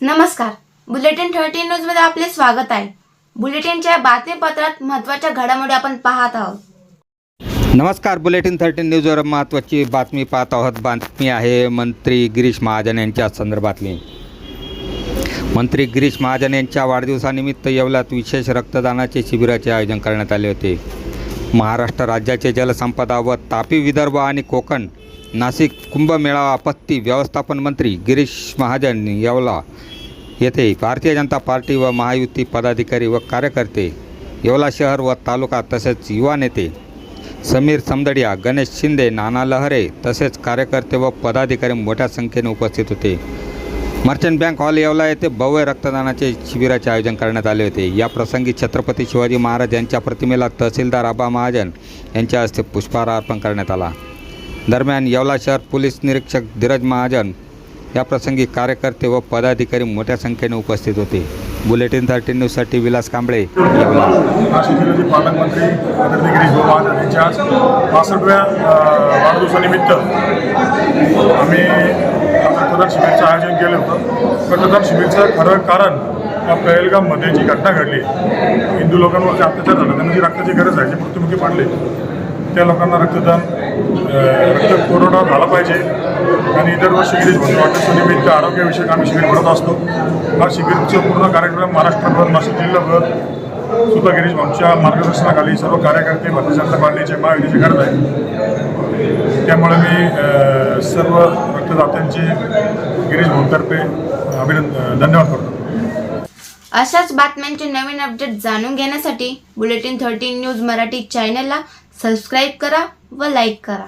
नमस्कार. Bulletin thirteen न्यूजमध्ये आपले स्वागत आहे. बुलेटिनच्या बातमीपत्रात महत्त्वाच्या घडामोडी आपण पाहत आहोत. नमस्कार बुलेटिन थर्टीन न्यूजवर महत्त्वाची बातमी पाहत आहोत. बातमी आहे मंत्री गिरीश महाजन यांच्या संदर्भातली. मंत्री गिरीश महाजन यांच्या वाढदिवसानिमित्त येवलात विशेष रक्तदानाचे शिबिराचे आयोजन करण्यात आले होते. महाराष्ट्र राज्याचे जलसंपदा व तापी विदर्भ आणि कोकण नाशिक कुंभमेळा आपत्ती व्यवस्थापन मंत्री गिरीश महाजन येवला. येथे भारतीय जनता पार्टी व महायुती पदाधिकारी व कार्यकर्ते येवला शहर व तालुका तसेच युवा नेते समीर समदडिया गणेश शिंदे नाना लहरे तसेच कार्यकर्ते व पदाधिकारी मोठ्या संख्येने उपस्थित होते. मर्चंट बँक हॉल येवला येथे भव्य रक्तदानाचे शिबिराचे आयोजन करण्यात आले होते. या प्रसंगी छत्रपती शिवाजी महाराज यांच्या प्रतिमेला तहसीलदार आबा महाजन यांच्या हस्ते पुष्पहार अर्पण करण्यात आला. दरम्यान येवला शहर पोलीस निरीक्षक धीरज महाजन या प्रसंगी कार्यकर्ते व पदाधिकारी मोठ्या संख्येने उपस्थित होते. बुलेटिन थर्टीन न्यूजसाठी विलास कांबळे येवला. नाशिक जिल्ह्याचे पालकमंत्री आदरणीय गिरीश यांच्या पासष्टव्या वाढदिवसानिमित्त आम्ही रक्तदान शिबिरचं आयोजन केलं होतं. रक्तदान शिबिरचं खरं कारण या पहलगाममध्ये जी घटना घडली हिंदू लोकांवरती अत्याचार झाला त्यांना जी रक्ताची गरज आहे जे मृत्युमुखी पडले त्या लोकांना रक्तदान रक्त पुरवठा झाला पाहिजे. आणि दरवर्षी गिरीश भाऊ निमित्त आरोग्यविषयक आम्ही शिबिर भरत असतो. हा शिबिरचा पूर्ण कार्यक्रम महाराष्ट्रभर नाशिक जिल्हाभर सुद्धा गिरीश भाऊंच्या मार्गदर्शनाखाली सर्व कार्यकर्ते भारतीय जनता पार्टीचे महाविधीचे करत आहे त्यामुळे मी सर्व रक्तदात्यांचे गिरीश भाऊंतर्फे अभिनंदन धन्यवाद करतो. अशाच बातम्यांचे नवीन अपडेट जाणून घेण्यासाठी बुलेटिन थर्टीन न्यूज मराठी चॅनलला सबस्क्राईब करा व लाईक करा.